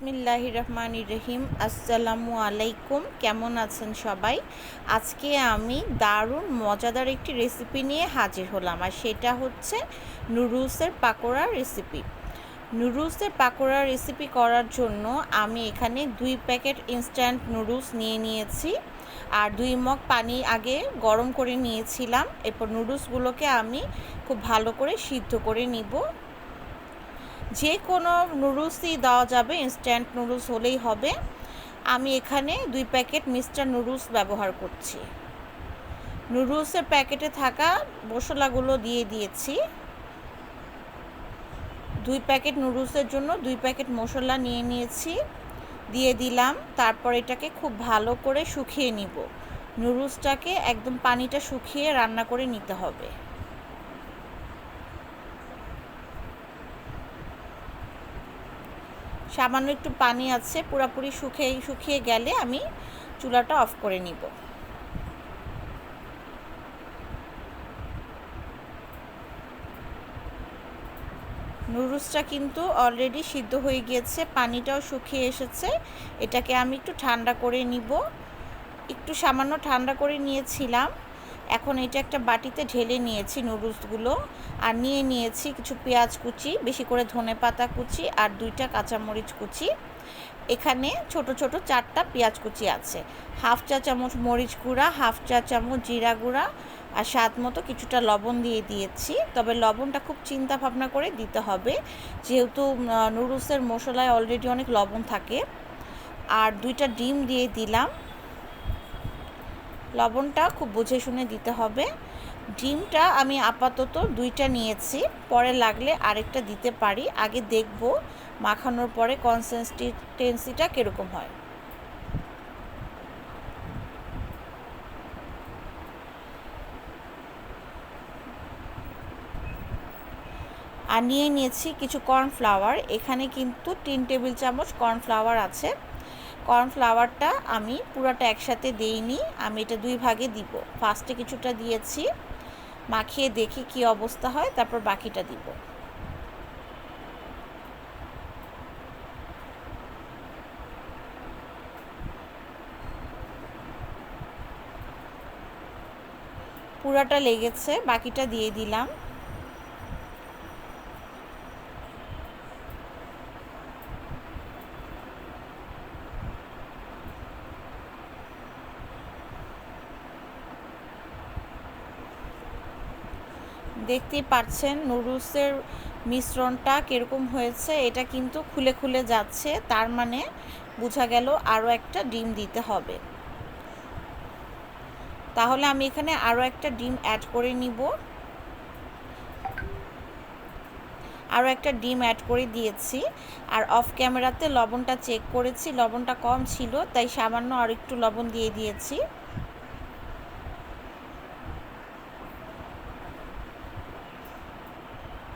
বিসমিল্লাহ রহমান রহিম। আসসালামু আলাইকুম। কেমন আছেন সবাই? আজকে আমি দারুণ মজাদার একটি রেসিপি নিয়ে হাজির হলাম, আর সেটা হচ্ছে নুডলসের পাকোড়া রেসিপি নুডলসের পাকোড়া রেসিপি করার জন্য আমি এখানে দুই প্যাকেট ইনস্ট্যান্ট নুডলস নিয়ে নিয়েছি, আর দুই মগ পানি আগে গরম করে নিয়েছিলাম। এরপর নুডলসগুলোকে আমি খুব ভালো করে সিদ্ধ করে নিব। যে কোনো নুডলসই দেওয়া যাবে ইনস্ট্যান্ট নুডলস হলেই হবে। আমি এখানে দুই প্যাকেট মিস্টার নুডলস ব্যবহার করছি। নুডলসের প্যাকেটে থাকা মশলাগুলো দিয়ে দিয়েছি। দুই প্যাকেট নুডলসের জন্য দুই প্যাকেট মশলা নিয়ে নিয়েছি। দিয়ে দিলাম, তারপর এটাকে খুব ভালো করে শুকিয়ে নিব। নুডলসটাকে একদম পানিটা শুকিয়ে রান্না করে নিতে হবে। সামান্য একটু পানি আছে, পুরোপুরি শুকিয়ে শুকিয়ে গেলে আমি চুলাটা অফ করে নিব। নুডলসটা কিন্তু অলরেডি সিদ্ধ হয়ে গিয়েছে, পানিটাও শুকিয়ে এসেছে। এটাকে আমি একটু ঠান্ডা করে নিব। একটু সামান্য ঠান্ডা করে নিয়েছিলাম। এখন এটা একটা বাটিতে ঢেলে নিয়েছি নুডলসগুলো। আর নিয়ে নিয়েছি কিছু পেঁয়াজ কুচি, বেশি করে ধনে পাতা কুচি আর দুইটা কাঁচামরিচ কুচি। এখানে ছোট ছোট চারটা পেঁয়াজ কুচি আছে। হাফ চা চামচ মরিচ গুঁড়া, হাফ চা চামচ জিরা গুঁড়া আর স্বাদ মতো কিছুটা লবণ দিয়ে দিয়েছি। তবে লবণটা খুব চিন্তা ভাবনা করে দিতে হবে। যেহেতু নুডলসের মশলায় অলরেডি অনেক লবণ থাকে। আর দুইটা ডিম দিয়ে দিলাম। লবণটা খুব বুঝে শুনে দিতে হবে। ডিমটা আমি আপাতত দুইটা নিয়েছি, পরে লাগলে আরেকটা দিতে পারি। আগে দেখব মাখানোর পরে কনসিস্টেন্সিটা কীরকম হয়। আর নিয়ে নিয়েছি কিছু কর্নফ্লাওয়ার এখানে কিন্তু তিন টেবিল চামচ কর্নফ্লাওয়ার আছে। কর্নফ্লাওয়ারটা আমি পুরোটা একসাথে দিইনি, আমি এটা দুই ভাগে দিব। ফার্স্টে কিছুটা দিয়েছি, মাখিয়ে দেখি কি অবস্থা হয়, তারপর বাকিটা দিব। পুরাটা লেগেছে, বাকিটা দিয়ে দিলাম। দেখতেই পাচ্ছেন নুডলসের মিশ্রণটা কীরকম হয়েছে। এটা কিন্তু খুলে খুলে যাচ্ছে, তার মানে বোঝা গেল আরও একটা ডিম দিতে হবে। তাহলে আমি এখানে আরও একটা ডিম অ্যাড করে নিব। আরও একটা ডিম অ্যাড করে দিয়েছি। আর অফ ক্যামেরাতে লবণটা চেক করেছি, লবণটা কম ছিল, তাই সামান্য আর একটু লবণ দিয়ে দিয়েছি।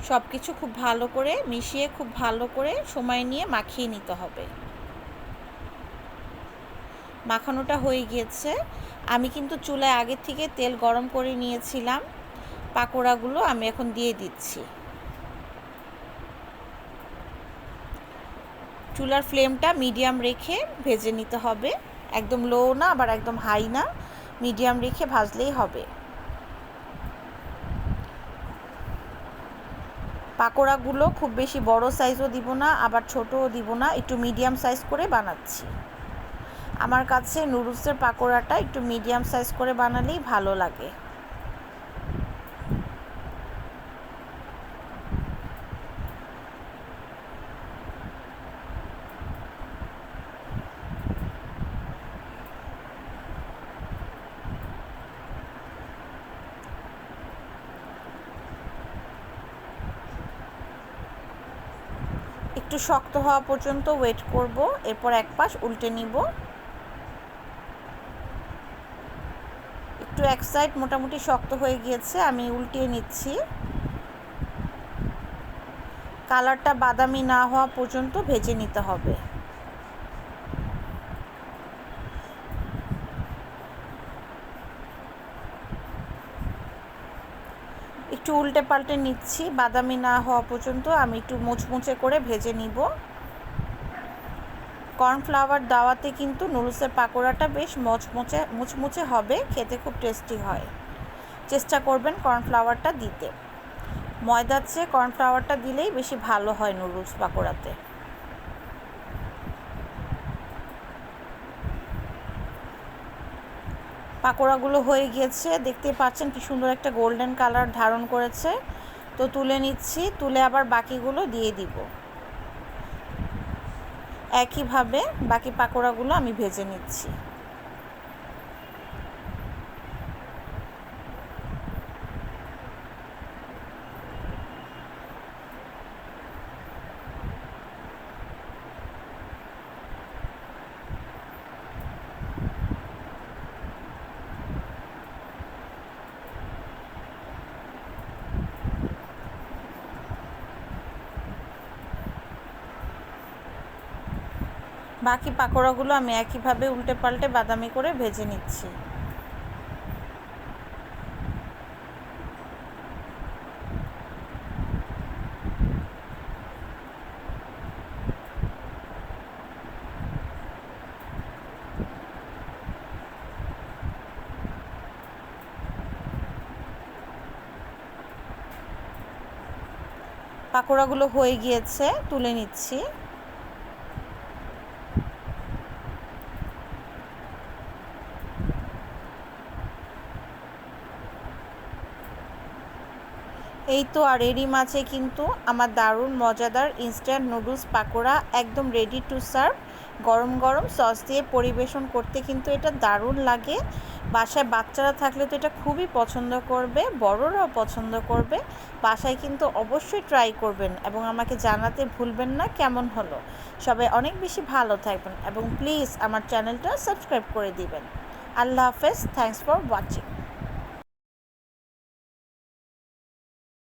সব কিছু খুব ভালো করে মিশিয়ে, খুব ভালো করে সময় নিয়ে মাখিয়ে নিতে হবে। মাখানোটা হয়ে গিয়েছে। আমি কিন্তু চুলায় আগের থেকে তেল গরম করে নিয়েছিলাম। পাকোড়াগুলো আমি এখন দিয়ে দিচ্ছি। চুলার ফ্লেমটা মিডিয়াম রেখে ভেজে নিতে হবে। একদম লো না, আবার একদম হাই না। মিডিয়াম রেখে ভাজলেই হবে। পাকোড়াগুলো খুব বেশি বড় সাইজও দিব না, আবার ছোটও দিব না, একটু মিডিয়াম সাইজ করে বানাচ্ছি। আমার কাছে নুডলসের পাকোড়াটা একটু মিডিয়াম সাইজ করে বানালেই ভালো লাগে। একটু শক্ত হওয়া পর্যন্ত ওয়েট করব, এরপর এক পাশ উল্টে নিব। একটু এক সাইড মোটামুটি শক্ত হয়ে গিয়েছে, আমি উল্টিয়ে নিচ্ছি। কালারটা বাদামি না হওয়া পর্যন্ত ভেজে নিতে হবে। একটু উল্টে পাল্টে নিচ্ছি। বাদামি না হওয়া পর্যন্ত আমি একটু মুচমুচে করে ভেজে নিব। কর্নফ্লাওয়ার দাওয়াতে কিন্তু নুডলসের পাকোড়াটা বেশ মচমচে, মুচমুচে হবে, খেতে খুব টেস্টি হয়। চেষ্টা করবেন কর্নফ্লাওয়ারটা দিতে। ময়দার চেয়ে কর্নফ্লাওয়ারটা দিলেই বেশি ভালো হয় নুডলস পাকোড়াতে। পাকোড়াগুলো হয়ে গিয়েছে। দেখতে পাচ্ছেন কি সুন্দর একটা গোল্ডেন কালার ধারণ করেছে। তো তুলে নিচ্ছি, তুলে আবার বাকিগুলো দিয়ে দিব। একইভাবে বাকি পাকোড়াগুলো আমি ভেজে নিচ্ছি। বাকি পাকোড়াগুলো আমি একইভাবে উল্টে পাল্টে বাদামি করে ভেজে নিচ্ছি। পাকোড়াগুলো হয়ে গিয়েছে, তুলে নিচ্ছি। এই তো আর এরই মাঝে কিন্তু আমার দারুণ, মজাদার ইনস্ট্যান্ট নুডলস পাকোড়া একদম রেডি টু সার্ভ গরম গরম সস দিয়ে পরিবেশন করতে কিন্তু এটা দারুণ লাগে। বাসায় বাচ্চারা থাকলে তো এটা খুবই পছন্দ করবে, বড়রাও পছন্দ করবে। বাসায় কিন্তু অবশ্যই ট্রাই করবেন এবং আমাকে জানাতে ভুলবেন না কেমন হলো। সবাই অনেক বেশি ভালো থাকবেন এবং প্লিজ আমার চ্যানেলটা সাবস্ক্রাইব করে দিবেন। আল্লাহ হাফেজ থ্যাংকস ফর ওয়াচিং